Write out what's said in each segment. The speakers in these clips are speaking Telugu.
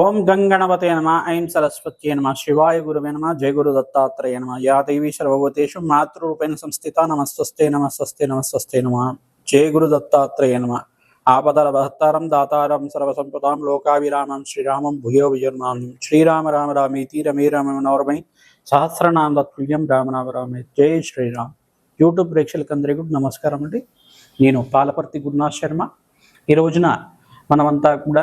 ఓం గంగణవతే నమ ఐం సరస్వత్యే నమ శివాయ గురువే నమ జయ గురు దత్తాత్రేయ నమ యా దేవీ సర్వభూతేషు మాతృరూపేణ సంస్థిత నమస్వస్తే నమస్వస్తే నమస్వస్తే నమ జయ గురు దత్తాత్రేయ నమ. ఆపదల భక్తారం దాతారం సర్వసంపదాం లోకావిరామం శ్రీరామం భూయో విజర్మాం శ్రీరామ రామ రామేతి రమే రామ మనోరమై సహస్రనామ తత్తుల్యం రామనామ రామే జై శ్రీరామ్. యూట్యూబ్ ప్రేక్షకులందరికీ నమస్కారం అండి. నేను పాలపర్తి గురునాథ్ శర్మ. ఈ రోజున మనమంతా కూడా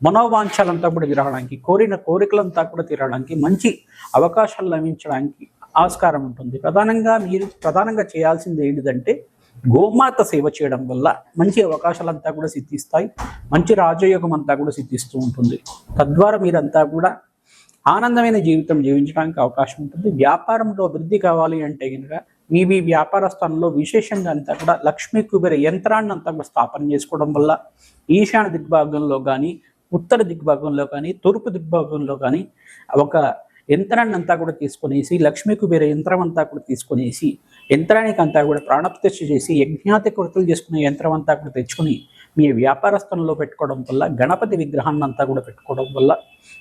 మనోవాంఛలంతా కూడా తిరగడానికి కోరిన కోరికలంతా కూడా తీరడానికి మంచి అవకాశాలు లభించడానికి ఆస్కారం ఉంటుంది. ప్రధానంగా మీరు ప్రధానంగా చేయాల్సింది ఏంటిదంటే గోమాత సేవ చేయడం వల్ల మంచి అవకాశాలంతా కూడా సిద్ధిస్తాయి మంచి రాజయోగం అంతా కూడా సిద్ధిస్తూ ఉంటుంది. తద్వారా మీరంతా కూడా ఆనందమైన జీవితం జీవించడానికి అవకాశం ఉంటుంది. వ్యాపారంలో అభివృద్ధి కావాలి అంటే కనుక మీ మీ వ్యాపార స్థానంలో విశేషంగా అంతా కూడా లక్ష్మీ కుబేర యంత్రాన్ని అంతా కూడా స్థాపన చేసుకోవడం వల్ల ఈశాన్య దిగ్భాగంలో కానీ ఉత్తర దిగ్భాగంలో కానీ తూర్పు దిగ్భాగంలో కానీ ఒక యంత్రాన్ని అంతా కూడా తీసుకునేసి లక్ష్మీ కుబేర యంత్రం అంతా కూడా తీసుకునేసి యంత్రానికి అంతా కూడా ప్రాణప్రతిష్ఠ చేసి యజ్ఞాతి కృతులు చేసుకునే యంత్రం అంతా కూడా తెచ్చుకొని మీ వ్యాపార స్థలంలో పెట్టుకోవడం వల్ల గణపతి విగ్రహాన్ని అంతా కూడా పెట్టుకోవడం వల్ల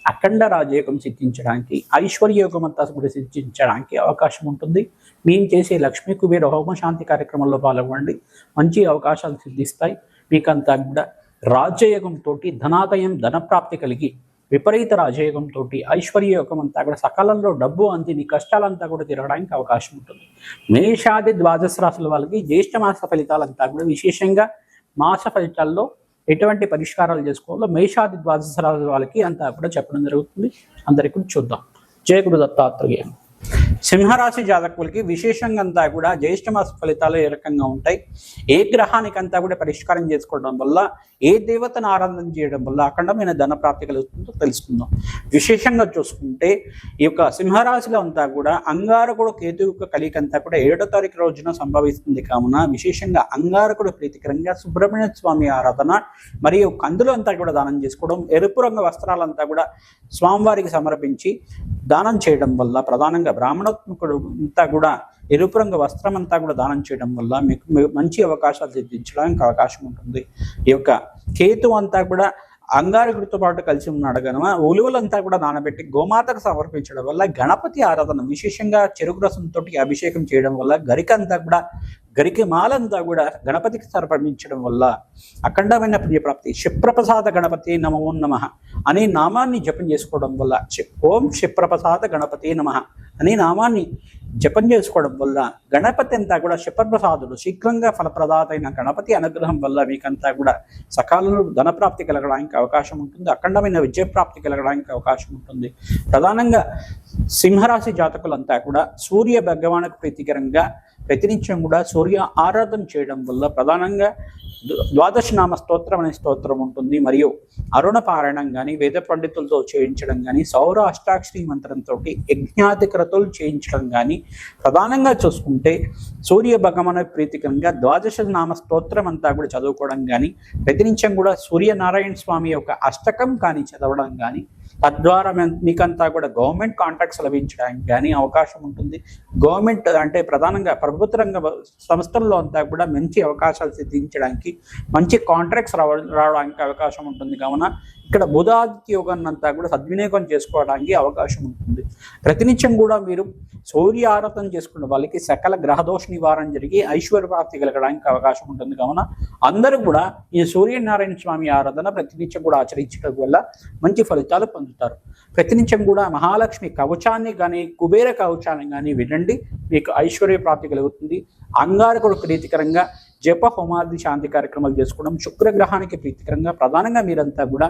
అఖండ రాజయోగం సిద్ధించడానికి ఐశ్వర్యయోగం అంతా కూడా సిద్ధించడానికి అవకాశం ఉంటుంది. మేము చేసే లక్ష్మీ కుబేర హోమ శాంతి కార్యక్రమంలో పాల్గొనండి. మంచి అవకాశాలు సిద్ధిస్తాయి. మీకంతా కూడా రాజ్యయోగంతో ధనాదయం ధనప్రాప్తి కలిగి విపరీత రాజయోగంతో ఐశ్వర్యయోగం అంతా కూడా సకాలంలో డబ్బు అంది నీ కష్టాలంతా కూడా తిరగడానికి అవకాశం ఉంటుంది. మేషాది ద్వాదశ రాశుల వాళ్ళకి జ్యేష్ఠ మాస ఫలితాలంతా కూడా విశేషంగా మాస ఫలితాల్లో ఎటువంటి పరిష్కారాలు చేసుకోవాలో మేషాది ద్వాదశ రాశుల వాళ్ళకి అంతా కూడా చెప్పడం జరుగుతుంది. అందరికీ చూద్దాం. జయ గురు దత్తాత్రేయ. సింహరాశి జాతకులకి విశేషంగా అంతా కూడా జ్యేష్ఠ మాస ఫలితాలు ఏ రకంగా ఉంటాయి? ఏ గ్రహానికంతా కూడా పరిష్కారం చేసుకోవడం వల్ల ఏ దేవతను ఆరాధన చేయడం వల్ల అఖండమైన ధన ప్రాప్తి కలుగుతుందో తెలుసుకుందాం. విశేషంగా చూసుకుంటే ఈ యొక్క సింహరాశిలో అంతా కూడా అంగారకుడు కేతు యొక్క కలిక అంతా కూడా ఏడో తారీఖు రోజున సంభవిస్తుంది కావున విశేషంగా అంగారకుడు ప్రీతికరంగా సుబ్రహ్మణ్య స్వామి ఆరాధన మరియు కందులు అంతా కూడా దానం చేసుకోవడం ఎరుపు రంగు వస్త్రాలంతా కూడా స్వామివారికి సమర్పించి దానం చేయడం వల్ల ప్రధానంగా సర్వాత్మకుడు అంతా కూడా ఎరుపు రంగు వస్త్రం అంతా కూడా దానం చేయడం వల్ల మీకు మంచి అవకాశాలు సిద్ధించడానికి అవకాశం ఉంటుంది. ఈ యొక్క కేతు అంతా కూడా అంగారకుడితో పాటు కలిసి ఉన్నాడు కనుక ఉలువలంతా కూడా నానబెట్టి గోమాతకు సమర్పించడం వల్ల గణపతి ఆరాధన విశేషంగా చెరుకు రసంతో అభిషేకం చేయడం వల్ల గరికంతా కూడా గరికి మాలంతా కూడా గణపతికి సమర్పించడం వల్ల అఖండమైన ప్రియప్రాప్తి. క్షిప్రప్రసాద గణపతి నమో నమ అనే నామాన్ని జపం చేసుకోవడం వల్ల ఓం క్షిప్రప్రసాద గణపతి నమ అనే నామాన్ని జపం చేసుకోవడం వల్ల గణపతి అంతా కూడా క్షిప్రప్రసాదుడు శీఘ్రంగా ఫలప్రదాత అయిన గణపతి అనుగ్రహం వల్ల మీకంతా కూడా సకాలంలో ధనప్రాప్తి కలగడానికి అవకాశం ఉంటుంది అఖండమైన విజయప్రాప్తి కలగడానికి అవకాశం ఉంటుంది. ప్రధానంగా సింహరాశి జాతకులంతా కూడా సూర్య భగవానుకు ప్రీతికరంగా ప్రతినిత్యం కూడా సూర్య ఆరాధన చేయడం వల్ల ప్రధానంగా ద్వాదశ నామ స్తోత్రం అనే స్తోత్రం ఉంటుంది. మరియు అరుణ పారాయణం కానీ వేద పండితులతో చేయించడం కానీ సౌర అష్టాక్షరి మంత్రంతో యజ్ఞాధికరతలు చేయించడం కానీ ప్రధానంగా చూసుకుంటే సూర్య భగవాన ప్రీతికరంగా ద్వాదశ నామ స్తోత్రం అంతా కూడా చదువుకోవడం కానీ ప్రతినిత్యం కూడా సూర్యనారాయణ స్వామి యొక్క అష్టకం కానీ చదవడం కానీ తద్వారా మీకంతా కూడా గవర్నమెంట్ కాంట్రాక్ట్స్ లభించడానికి కానీ అవకాశం ఉంటుంది. గవర్నమెంట్ అంటే ప్రధానంగా ప్రభుత్వ రంగ సంస్థల్లో అంతా కూడా మంచి అవకాశాలు సిద్ధించడానికి మంచి కాంట్రాక్ట్స్ రావడానికి అవకాశం ఉంటుంది. కావున ఇక్కడ బుధాదిత్య యోగాన్ని అంతా కూడా సద్వినియోగం చేసుకోవడానికి అవకాశం ఉంటుంది. ప్రతినిత్యం కూడా మీరు సూర్య ఆరాధన చేసుకున్న వాళ్ళకి సకల గ్రహదోష నివారణ జరిగి ఐశ్వర్య ప్రాప్తి కలగడానికి అవకాశం ఉంటుంది. కావున అందరూ కూడా ఈ సూర్యనారాయణ స్వామి ఆరాధన ప్రతినిత్యం కూడా ఆచరించడం వల్ల మంచి ఫలితాలు పొందుతారు. ప్రతినిత్యం కూడా మహాలక్ష్మి కవచాన్ని కానీ కుబేర కవచాన్ని కానీ వినండి. మీకు ఐశ్వర్య ప్రాప్తి కలుగుతుంది. అంగారకుడు ప్రీతికరంగా జప హోమాది శాంతి కార్యక్రమాలు చేసుకోవడం శుక్రగ్రహానికి ప్రీతికరంగా ప్రధానంగా మీరంతా కూడా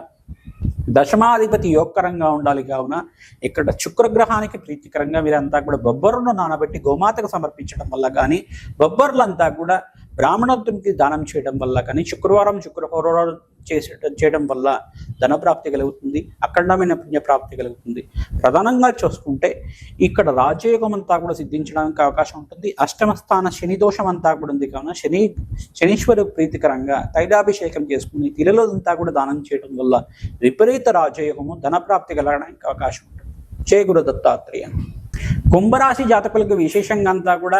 దశమాధిపతి యోగకరంగా ఉండాలి కావున ఇక్కడ శుక్రగ్రహానికి ప్రీతికరంగా మీరంతా కూడా బొబ్బరును నానబెట్టి గోమాతకు సమర్పించడం వల్ల కానీ బొబ్బర్లంతా కూడా బ్రాహ్మణత్వంకి దానం చేయడం వల్ల కానీ శుక్రవారం శుక్రవారం చేసే చేయడం వల్ల ధనప్రాప్తి కలుగుతుంది అఖండమైన పుణ్యప్రాప్తి కలుగుతుంది. ప్రధానంగా చూసుకుంటే ఇక్కడ రాజయోగం అంతా కూడా సిద్ధించడానికి అవకాశం ఉంటుంది. అష్టమ స్థాన శని దోషం అంతా కూడా ఉంది. కావున శని శనీశ్వరు ప్రీతికరంగా తైలాభిషేకం చేసుకుని తిరలంతా కూడా దానం చేయడం వల్ల విపరీత రాజయోగము ధనప్రాప్తి కలగడానికి అవకాశం ఉంటుంది. జయ గురు దత్తాత్రేయ. కుంభరాశి జాతకులకు విశేషంగా అంతా కూడా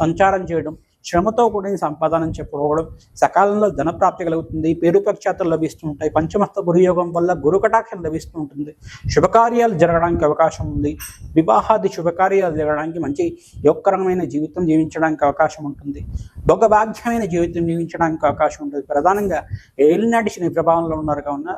సంచారం చేయడం శ్రమతో కూడిన సంపాదన చెప్పుకోవడం సకాలంలో ధనప్రాప్తి కలుగుతుంది పేరు ప్రఖ్యాతలు లభిస్తూ ఉంటాయి పంచమస్త గురుయోగం వల్ల గురు కటాక్షం లభిస్తూ ఉంటుంది శుభకార్యాలు జరగడానికి అవకాశం ఉంది వివాహాది శుభకార్యాలు జరగడానికి మంచి యోగకరమైన జీవితం జీవించడానికి అవకాశం ఉంటుంది భోగభాగ్యమైన జీవితం జీవించడానికి అవకాశం ఉంటుంది. ప్రధానంగా ఏలినాటి శని ప్రభావంలో ఉన్నారు. కావున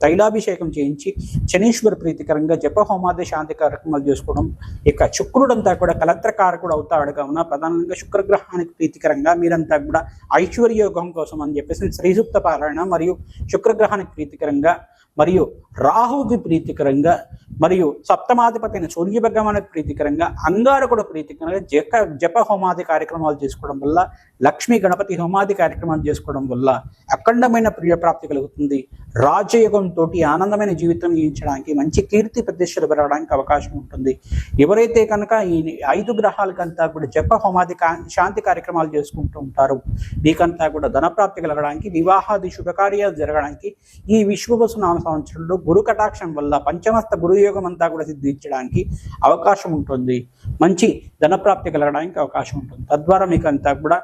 తైలాభిషేకం చేయించి శనీశ్వర ప్రీతికరంగా జప హోమాది శాంతి కార్యక్రమాలు చేసుకోవడం ఇక శుక్రుడంతా కూడా కలత్రకారకుడు అవుతాడు కావున ప్రధానంగా శుక్రగ్రహానికి ప్రీతికరంగా మీరంతా కూడా ఐశ్వర్యోగం కోసం అని చెప్పేసి శ్రీసూక్త పారాయణ మరియు శుక్రగ్రహానికి ప్రీతికరంగా మరియు రాహువుకి ప్రీతికరంగా మరియు సప్తమాధిపతి అయిన సూర్య ప్రీతికరంగా అంగారకుడు ప్రీతికరంగా జప జప హోమాది కార్యక్రమాలు చేసుకోవడం వల్ల లక్ష్మీ గణపతి హోమాది కార్యక్రమాలు చేసుకోవడం వల్ల అఖండమైన ప్రియప్రాప్తి కలుగుతుంది. రాజయోగంతో ఆనందమైన జీవితం జీవించడానికి మంచి కీర్తి ప్రతిష్టలు పెరగడానికి అవకాశం ఉంటుంది. ఎవరైతే కనుక ఈ ఐదు గ్రహాలకంతా కూడా జప హోమాది కా- శాంతి కార్యక్రమాలు చేసుకుంటూ ఉంటారు మీకంతా కూడా ధనప్రాప్తి కలగడానికి వివాహాది శుభకార్యాలు జరగడానికి ఈ విశ్వవసు నామ సంవత్సరంలో గురు కటాక్షం వల్ల పంచమస్త గురుయోగం అంతా కూడా సిద్ధించడానికి అవకాశం ఉంటుంది. మంచి ధనప్రాప్తి కలగడానికి అవకాశం ఉంటుంది. తద్వారా మీకు అంతా కూడా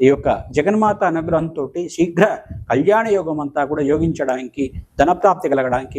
ఈ యొక్క జగన్మాత అనుగ్రహంతో శీఘ్ర కళ్యాణ యోగం అంతా కూడా యోగించడానికి ధనప్రాప్తి కలగడానికి